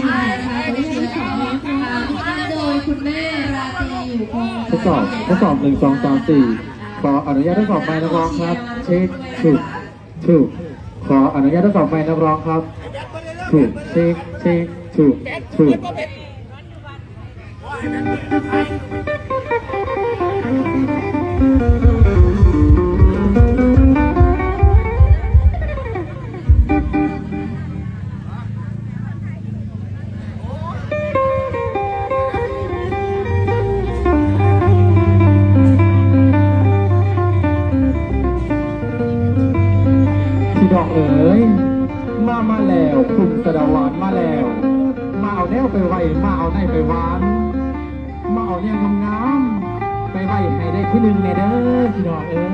เชียร์นะคะขอเชียร์ของนะคะโดยคุณแม่ราตรีอยู่คงทดสอบทดสอบหนึ่งสองสามสี่ขออนุญาตทดสอบไมค์นักร้องครับ เช็คถูกถูกขออนุญาตทดสอบไมค์นักร้องครับถูกเช็คเช็คถูกถูก พี่ดอกเอ๋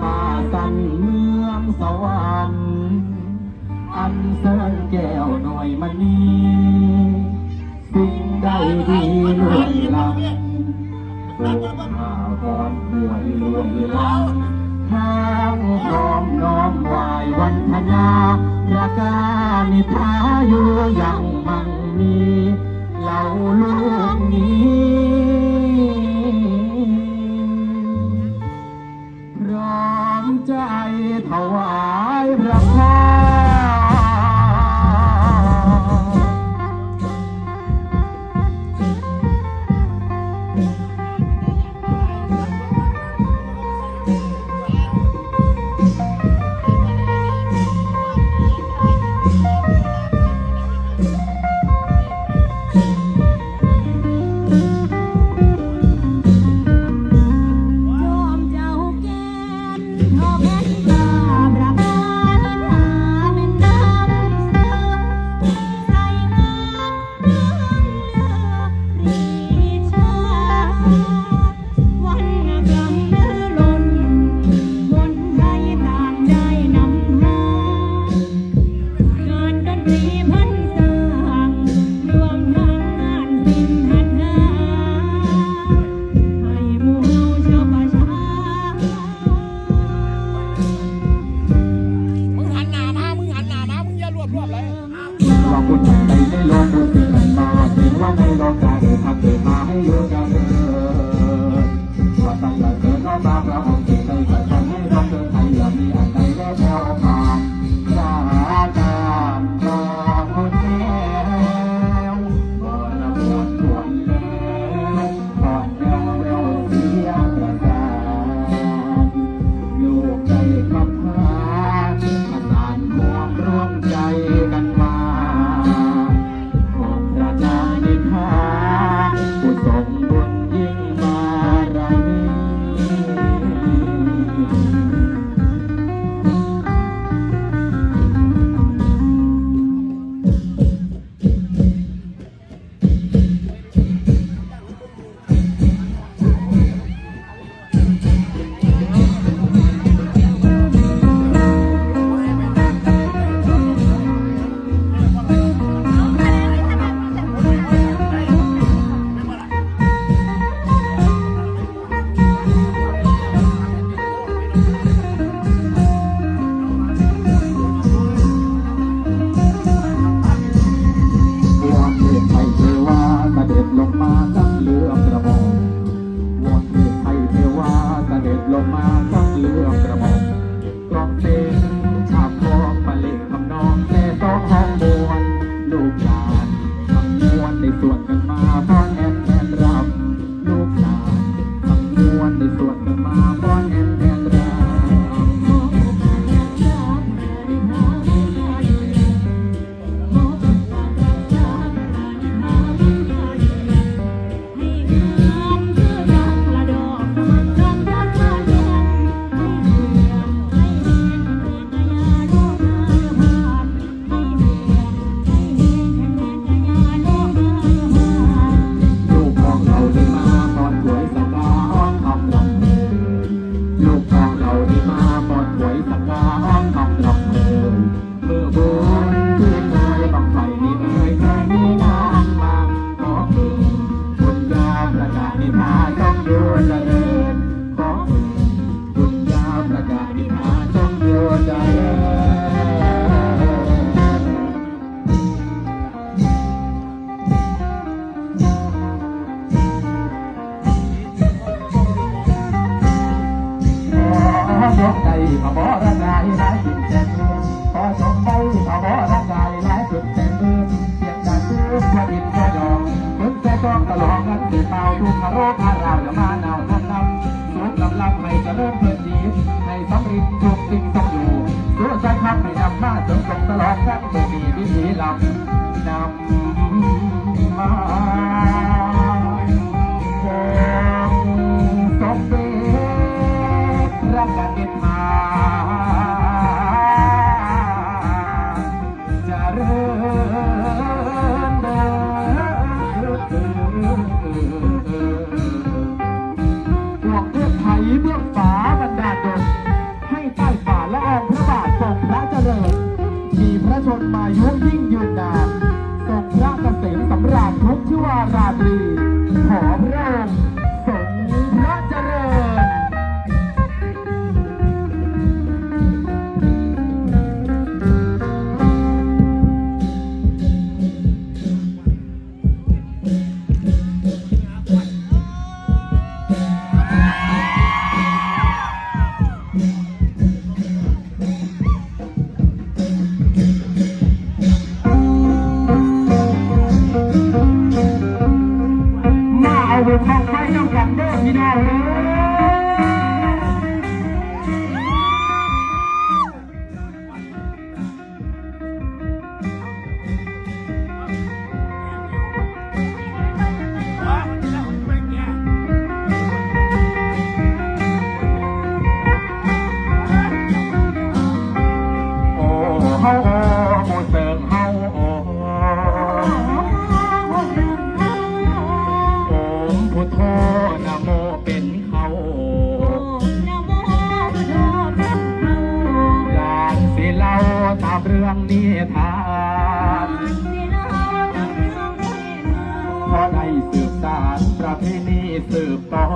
ป่าสันเมืองสวรรค์อันเสริญแก้วหน่อยมันนี้สิ่งใดดีล้วนลำโลกมาก่อนหน่วยรวมลังทางพร้อมน้อมไหวายวันธนาประกานิทาอยู่ยังมั่งมีเหล่าลูกนี้ ใจถวายพระพร ขอยกใจขอบอร่างกายหลายจุดเต็มขอชมไปขอบอร่างกายหลายจุดเต็มเสียงดังตื้อพระอินทร์พระยองมึงแค่ต้องตลอดกันตีเป่าทุกขโรคอาเราอย่ามาเน่าน้ำน้ำสูงลำลำให้จะเริญเพื่อนดีให้สำริดทุกสิ่งต้องอยู่สู้ใจคำให้นำมาจนตรงตลอดกันไม่มีวิธีลำนำ มาเอาบุญของไฟน้ำกันเด้อพี่น้องเด้อานเพราะได้สืบสานประเพณีสืบต่อ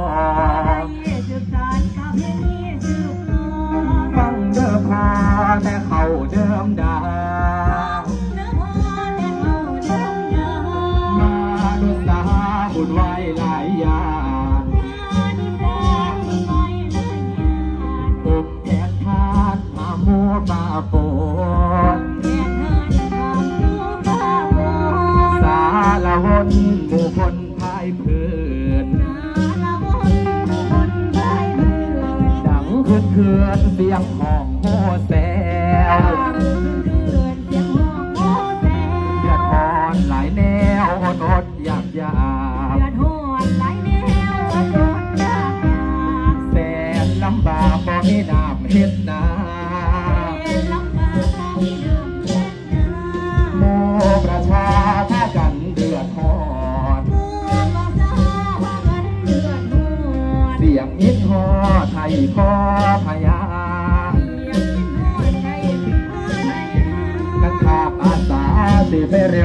ฟังเดิมพาแต่เขาเดิมดามา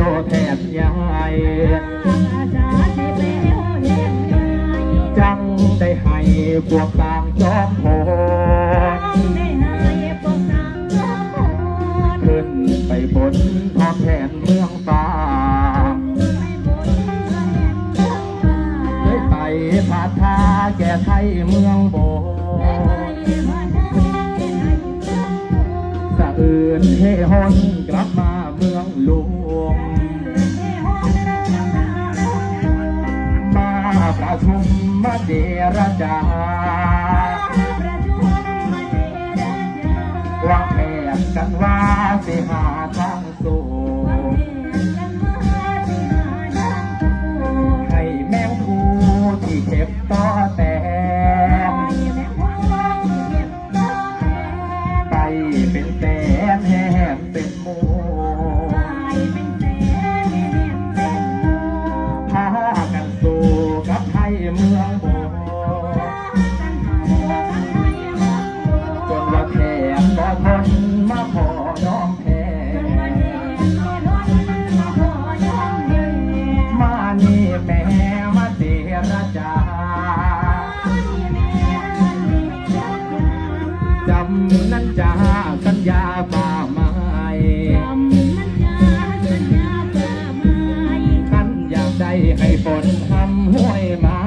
วแทบยายจังได้ให้พวกต่างจอมโหดขึ้นไปบนทอดแทนเมืองฟ้าเลยไปพาทาแก่ไทยเมืองโบสะอื่นเฮฮอน มมาเจรจาวางแผนกันว่าสิหาทาง นทำห้วยมา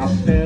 café.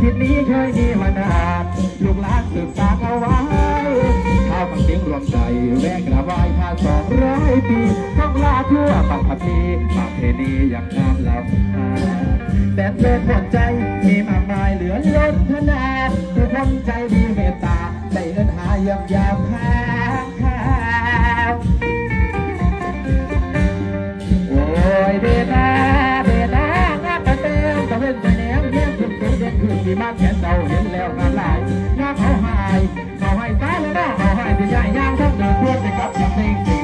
ทิศนี้เคยมีมานานลูกหลานสืบสานเอาไว้ข้าวฟังเสียงรวมใจแวกระวายมาสองร้อยปีต้องลาทั่วบังพันีปางเทนีอย่างงามเหล่าแต่เพื่อนหัวใจมีมากมายเหลือล้นทนาทุกคนใจดีเมตตาได้เอื้อหายังยามแพ้าวโอ้ยเดนา ที่มาเห็นเตาเห็นแล้วงานหลายงานเขาหายเขาหายตายแล้วนะเขาหายเป็นใหย่างทั้งเดินเพื่อนไปกับจำเป็น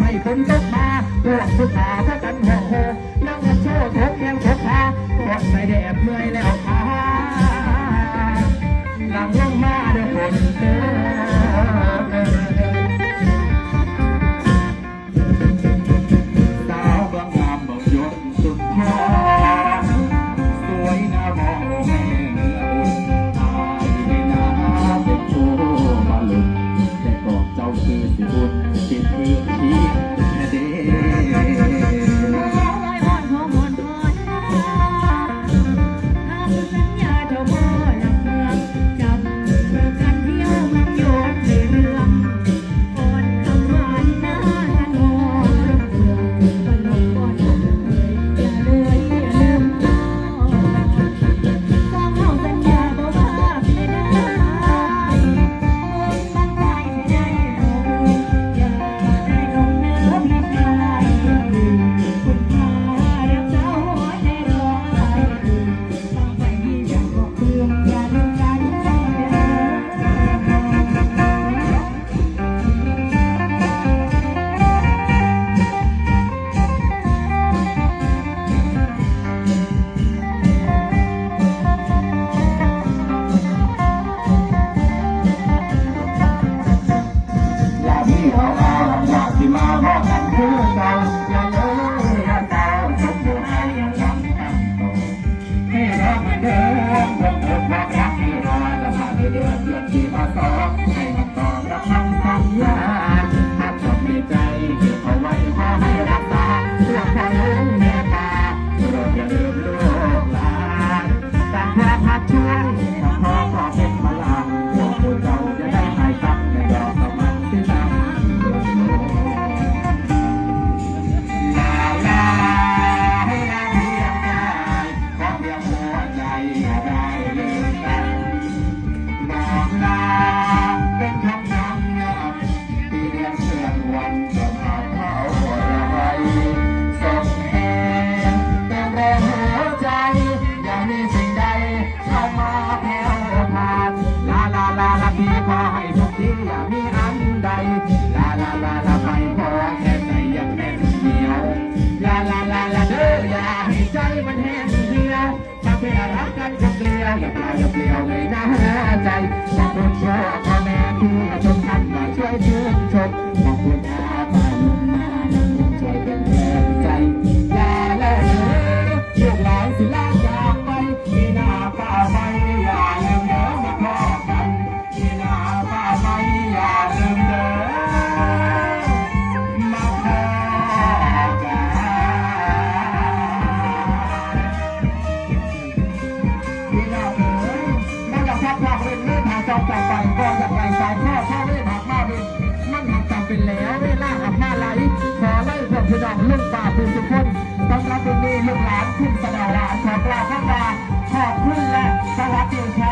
ให้คนตกมาพวกสุขาพากันห่อโหนั่งโชว์โถงเงียงโถงพาพวกใส่แดดเมื่อยแล้ว ลูกหลานขึ้นสนามลาขอกลาบพระบาขอบคุณและสวัสดีครับ